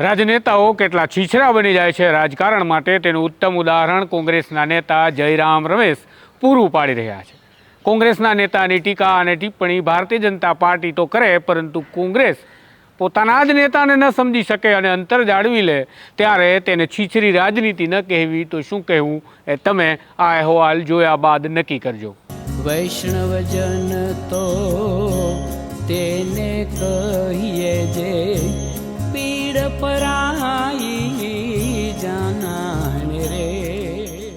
રાજનેતાઓ કેટલા છીછરા બની જાય છે રાજકારણ માટે તેનું ઉત્તમ ઉદાહરણ કોંગ્રેસના નેતા જયરામ રમેશ પૂરું પાડી રહ્યા છે. કોંગ્રેસના નેતાની ટીકા અને ટિપ્પણી ભારતીય જનતા પાર્ટી તો કરે, પરંતુ કોંગ્રેસ પોતાના જ નેતાને ન સમજી શકે અને અંતર જાળવી લે, ત્યારે તેને છીછરી રાજનીતિ ન કહેવી, તો શું કહેવું? એ તમે આ અહેવાલ જોયા બાદ નક્કી કરજો. વૈષ્ણવજન તો તેને કહીએ જે પીડ પરાઈ જાનાને રે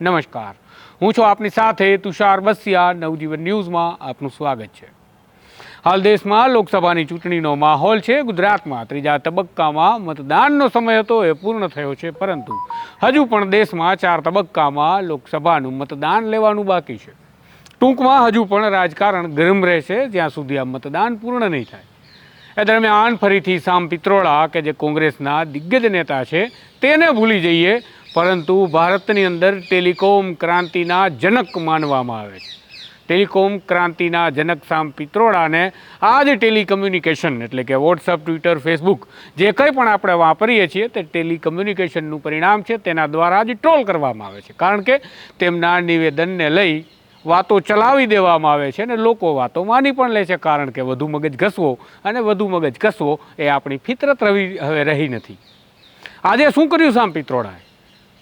નમસ્કાર. હું છું આપની સાથે તુષાર બસિયા નવજીવન ન્યૂઝમાં આપનું સ્વાગત છે. હાલ દેશમાં લોકસભાની ચૂંટણીનો માહોલ છે. ગુજરાતમાં ત્રીજા તબક્કામાં મતદાનનો સમય હતો, એ પૂર્ણ થયો છે. પરંતુ હજુ પણ દેશમાં ચાર તબક્કામાં લોકસભાનું મતદાન લેવાનું બાકી છે. ટૂંકમાં હજુ પણ રાજકારણ ગરમ રહેશે. જ્યાં સુધી આ મતદાન પૂર્ણ નહીં થાય. એ દરમિયાન ફરીથી સામ પિત્રોળા કે જે કોંગ્રેસના દિગ્ગજ નેતા છે, તેને ભૂલી જઈએ, પરંતુ ભારતની અંદર ટેલિકોમ ક્રાંતિના જનક માનવામાં આવે છે. ટેલિકોમ ક્રાંતિના જનક સામ પિત્રોડાને આ જ ટેલિકમ્યુનિકેશન એટલે કે વોટ્સઅપ, ટ્વિટર, ફેસબુક જે કંઈ પણ આપણે વાપરીએ છીએ તે ટેલિકમ્યુનિકેશનનું પરિણામ છે, તેના દ્વારા જ ટ્રોલ કરવામાં આવે છે. કારણ કે તેમના નિવેદનને લઈ વાતો ચલાવી દેવામાં આવે છે અને લોકો વાતો માની પણ લે છે કારણ કે વધુ મગજ ઘસવો અને વધુ મગજ ઘસવો એ આપણી ફિતરત રવી હવે રહી નથી. આજે શું કર્યું સામ પિત્રોડાએ?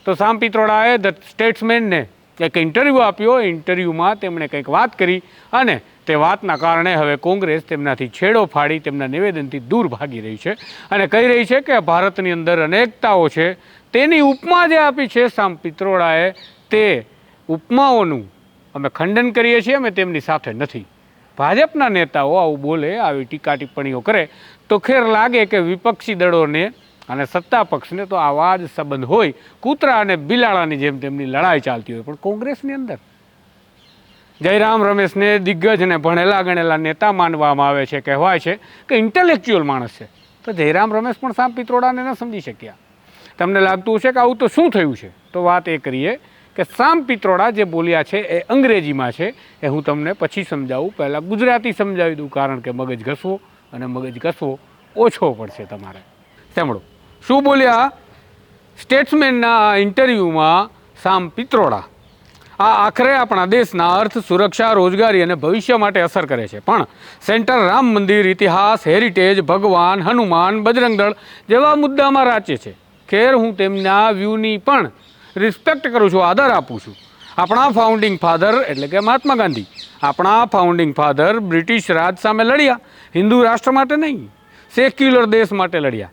તો સામ પિત્રોડાએ ધ સ્ટેટ્સમેનને એક ઇન્ટરવ્યૂ આપ્યો, ઇન્ટરવ્યૂમાં તેમણે કંઈક વાત કરી અને તે વાતના કારણે હવે કોંગ્રેસ તેમનાથી છેડો ફાડી, તેમના નિવેદનથી દૂર ભાગી રહી છે અને કહી રહી છે કે ભારતની અંદર અનેકતાઓ છે, તેની ઉપમા જે આપી છે સામ પિત્રોડાએ તે ઉપમાઓનું અમે ખંડન કરીએ છીએ, અમે તેમની સાથે નથી. ભાજપના નેતાઓ આવું બોલે, આવી ટીકા ટિપ્પણીઓ કરે, તો ખેર લાગે કે વિપક્ષી દળોને અને સત્તા પક્ષને તો આવા જ સંબંધ હોય. કૂતરા અને બિલાડાની જેમ તેમની લડાઈ ચાલતી હોય. પણ કોંગ્રેસની અંદર જયરામ રમેશને દિગ્ગજ અને ભણેલા ગણેલા નેતા માનવામાં આવે છે, કહેવાય છે કે ઇન્ટેલેક્ચ્યુઅલ માણસ છે. તો જયરામ રમેશ પણ સામ પિત્રોડાને ન સમજી શક્યા. તમને લાગતું હશે કે આવું તો શું થયું છે? તો વાત એ કરીએ કે સામ પિત્રોડા જે બોલ્યા છે એ અંગ્રેજીમાં છે, એ હું તમને પછી સમજાવું. પહેલાં ગુજરાતી સમજાવી દઉં, કારણ કે મગજ ઘસવો અને મગજ ઘસવો ઓછો પડશે તમારે. સાંભળો. શું બોલ્યા? સ્ટેટ્સમેનના ઇન્ટરવ્યૂમાં સામ પિત્રોડા. આ આખરે આપણા દેશના અર્થ, સુરક્ષા, રોજગારી અને ભવિષ્ય માટે અસર કરે છે. પણ સેન્ટર રામ મંદિર, ઇતિહાસ, હેરિટેજ, ભગવાન, હનુમાન, બજરંગદળ જેવા મુદ્દામાં રાચે છે. ખેર હું તેમના વ્યૂની પણ રિસ્પેક્ટ કરું છું, આદર આપું છું. આપણા ફાઉન્ડિંગ ફાધર એટલે કે મહાત્મા ગાંધી. આપણા ફાઉન્ડિંગ ફાધર બ્રિટિશ રાજ સામે લડ્યા. હિન્દુ રાષ્ટ્ર માટે નહીં સેક્યુલર દેશ માટે લડ્યા.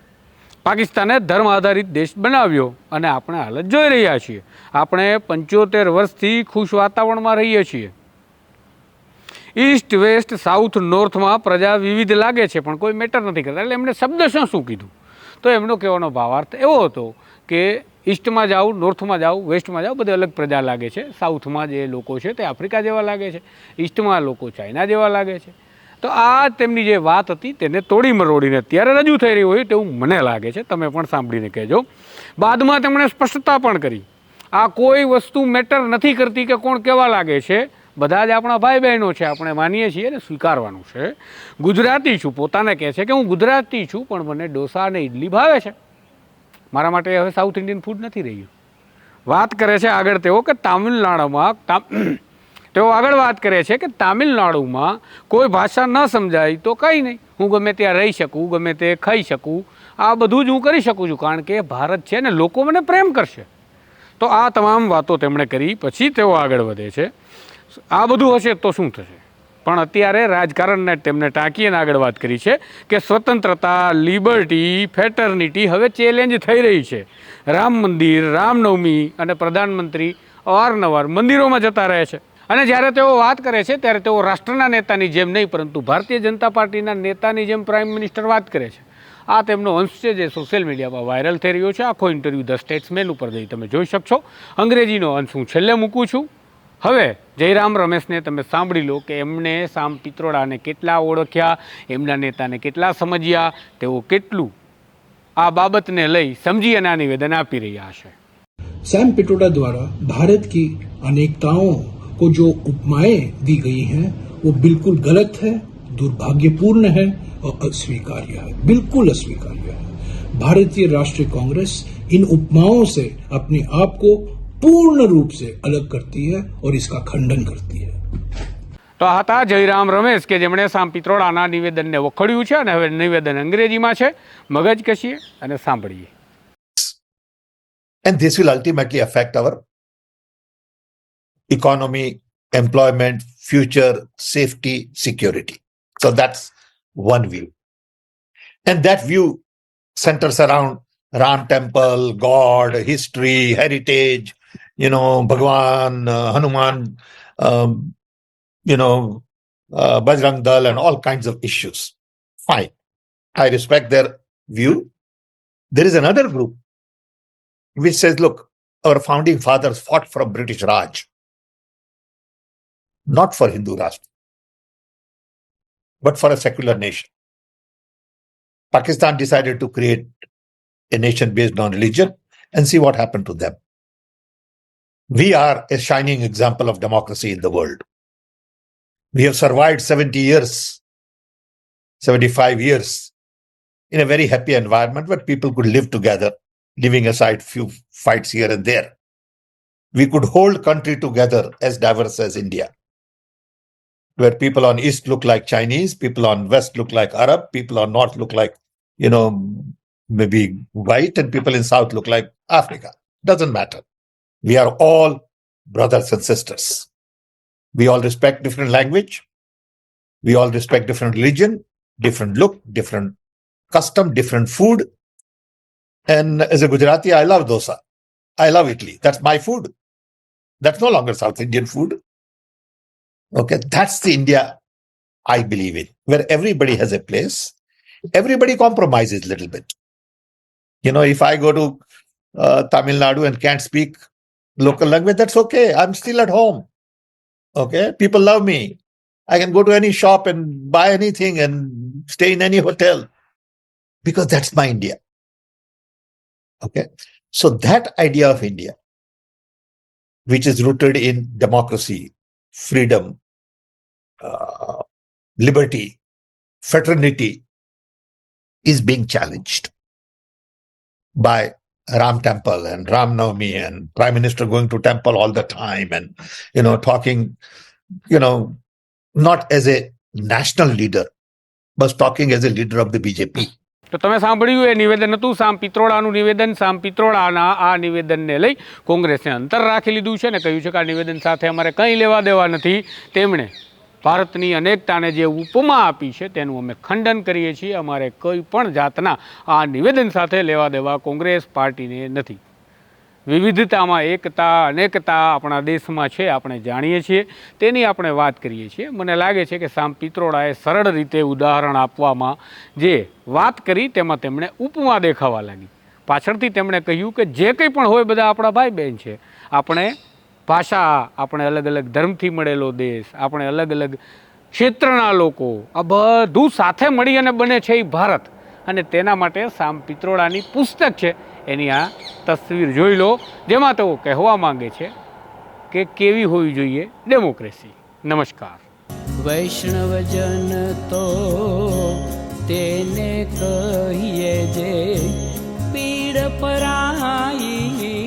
પાકિસ્તાને ધર્મ આધારિત દેશ બનાવ્યો અને આપણે હાલત જોઈ રહ્યા છીએ. આપણે પંચોતેર વર્ષથી ખુશ વાતાવરણમાં રહીએ છીએ. ઈસ્ટ વેસ્ટ સાઉથ નોર્થમાં પ્રજા વિવિધ લાગે છે, પણ કોઈ મેટર નથી કરતા. એટલે એમણે શબ્દ શું કીધું? તો એમનો કહેવાનો ભાવાર્થ એવો હતો કે ઈસ્ટમાં જાઓ, નોર્થમાં જાઓ, વેસ્ટમાં જાઓ, બધે અલગ પ્રજા લાગે છે. સાઉથમાં જે લોકો છે તે આફ્રિકા જેવા લાગે છે. ઈસ્ટમાં લોકો ચાઇના જેવા લાગે છે. તો આ તેમની જે વાત હતી તેને તોડી મરોડીને અત્યારે રજૂ થઈ રહી હોય તેવું મને લાગે છે. તમે પણ સાંભળીને કહેજો. બાદમાં તેમણે સ્પષ્ટતા પણ કરી. આ કોઈ વસ્તુ મેટર નથી કરતી કે કોણ કેવા લાગે છે. બધા જ આપણા ભાઈ બહેનો છે, આપણે માનીએ છીએ ને સ્વીકારવાનું છે. ગુજરાતી છું, પોતાને કહે છે કે હું ગુજરાતી છું, પણ મને ડોસા અને ઇડલી ભાવે છે. મારા માટે હવે સાઉથ ઇન્ડિયન ફૂડ નથી રહ્યું. વાત કરે છે આગળ તેઓ કે તામિલનાડુમાં તેઓ આગળ વાત કરે છે કે તામિલનાડુમાં કોઈ ભાષા ન સમજાય તો કંઈ નહીં. હું ગમે ત્યાં રહી શકું, ગમે તે ખાઈ શકું, આ બધું જ હું કરી શકું છું. કારણ કે ભારત છે ને લોકો મને પ્રેમ કરશે. તો આ તમામ વાતો તેમણે કરી, પછી તેઓ આગળ વધે છે. આ બધું હશે તો શું થશે? પણ અત્યારે રાજકારણને તેમને ટાંકી અને આગળ વાત કરી છે કે સ્વતંત્રતા, લિબર્ટી, ફેટર્નિટી હવે ચેલેન્જ થઈ રહી છે. રામ મંદિર, રામનવમી અને પ્રધાનમંત્રી અવારનવાર મંદિરોમાં જતા રહે છે. અને જ્યારે તેઓ વાત કરે છે, ત્યારે તેઓ રાષ્ટ્રના નેતાની જેમ નહીં, પરંતુ ભારતીય જનતા પાર્ટીના નેતાની જેમ પ્રાઇમ મિનિસ્ટર વાત કરે છે. આ તેમનો અંશ છે જે સોશિયલ મીડિયામાં વાયરલ થઈ રહ્યો છે. આખો ઇન્ટરવ્યૂ ધ સ્ટેટ્સમેન ઉપર જઈ તમે જોઈ શકશો. અંગ્રેજીનો અંશ હું છેલ્લે મૂકું છું. હવે જયરામ રમેશને તમે સાંભળી લો કે એમણે સામ પિત્રોડાને કેટલા ઓળખ્યા એમના નેતાને કેટલા સમજ્યા તેઓ કેટલું આ બાબતને લઈ સમજી અને આ નિવેદન આપી રહ્યા હશે सैम पिट्रोडा द्वारा भारत की अनेकताओं को जो उपमाएं दी गई हैं वो बिल्कुल गलत है दुर्भाग्यपूर्ण है और अस्वीकार्य है बिल्कुल अस्वीकार्य है भारतीय राष्ट्रीय कांग्रेस इन उपमाओं से अपने आप को पूर्ण रूप से अलग करती है और इसका खंडन करती है તો આ હતા જયરામ રમેશ કે જેમણે સામ પિત્રોડાના નિવેદનને વખોડ્યું છે અને હવે નિવેદન અંગ્રેજીમાં છે મગજ કશીએ અને સાંભળીએ And this will ultimately affect our economy, employment, future, safety, security. So that's one view. And that view centers around Ram temple, God, history, heritage, you know, Bhagwan, uh, Hanuman, um, you know, uh, Bajrang Dal, and all kinds of issues. Fine. I respect their view. There is another group which says, look, our founding fathers fought from British Raj, not for Hindu Rashtra, but for a secular nation. Pakistan decided to create a nation based on religion and see what happened to them. We are a shining example of democracy in the world. We have survived 70 years, 75 years in a very happy environment where people could live together leaving aside few fights here and there. We could hold country together as diverse as India, where people on east look like Chinese, people on west look like Arab, people on north look like, you know, maybe white, and people in south look like Africa. Doesn't matter. We are all brothers and sisters. We all respect different language. We all respect different religion, different look, different custom, different food, and as a Gujarati, I love dosa. I love Italy. That's my food. That's no longer South Indian food. Okay, that's the India I believe in, where everybody has a place. Everybody compromises a little bit. You know, if I go to uh, Tamil Nadu and can't speak local language, that's okay. I'm still at home. Okay, people love me. I can go to any shop and buy anything and stay in any hotel because that's my India. Okay. So that idea of India, which is rooted in democracy, freedom, uh, liberty, fraternity, is being challenged by Ram Temple and Ram Navami and Prime Minister going to temple all the time and you know talking, you know, not as a national leader, but talking as a leader of the BJP. તો તમે સાંભળ્યું એ નિવેદન હતું સામ પિત્રોડાનું નિવેદન સામ પિત્રોડાના આ નિવેદનને લઈ કોંગ્રેસે અંતર રાખી લીધું છે ને કહ્યું છે કે આ નિવેદન સાથે અમારે કંઈ લેવા દેવા નથી તેમણે ભારતની અનેકતાને જે ઉપમા આપી છે તેનું અમે ખંડન કરીએ છીએ. અમારે કોઈ પણ જાતના આ નિવેદન સાથે લેવા દેવા કોંગ્રેસ પાર્ટીને નથી. વિવિધતામાં એકતા, અનેકતા આપણા દેશમાં છે, આપણે જાણીએ છીએ. તેની આપણે વાત કરીએ છીએ. મને લાગે છે કે સામ પિત્રોડાએ સરળ રીતે ઉદાહરણ આપવામાં જે વાત કરી તેમાં તેમણે ઉપમા દેખાવા લાગી. પાછળથી તેમણે કહ્યું કે જે કંઈ પણ હોય બધા આપણા ભાઈ બહેન છે. આપણે ભાષા આપણે અલગ અલગ ધર્મથી મળેલો દેશ, આપણે અલગ અલગ ક્ષેત્રના લોકો, આ બધું સાથે મળી અને બને છે એ ભારત. અને તેના માટે સામ પિત્રોડાની પુસ્તક છે. એની આ તસવીર જોઈ લો. જેમાં તેઓ કહેવા માંગે છે કે કેવી હોવી જોઈએ ડેમોક્રેસી. નમસ્કાર. વૈષ્ણવજન તો તેને કહીએ જે પીડ પરાઈ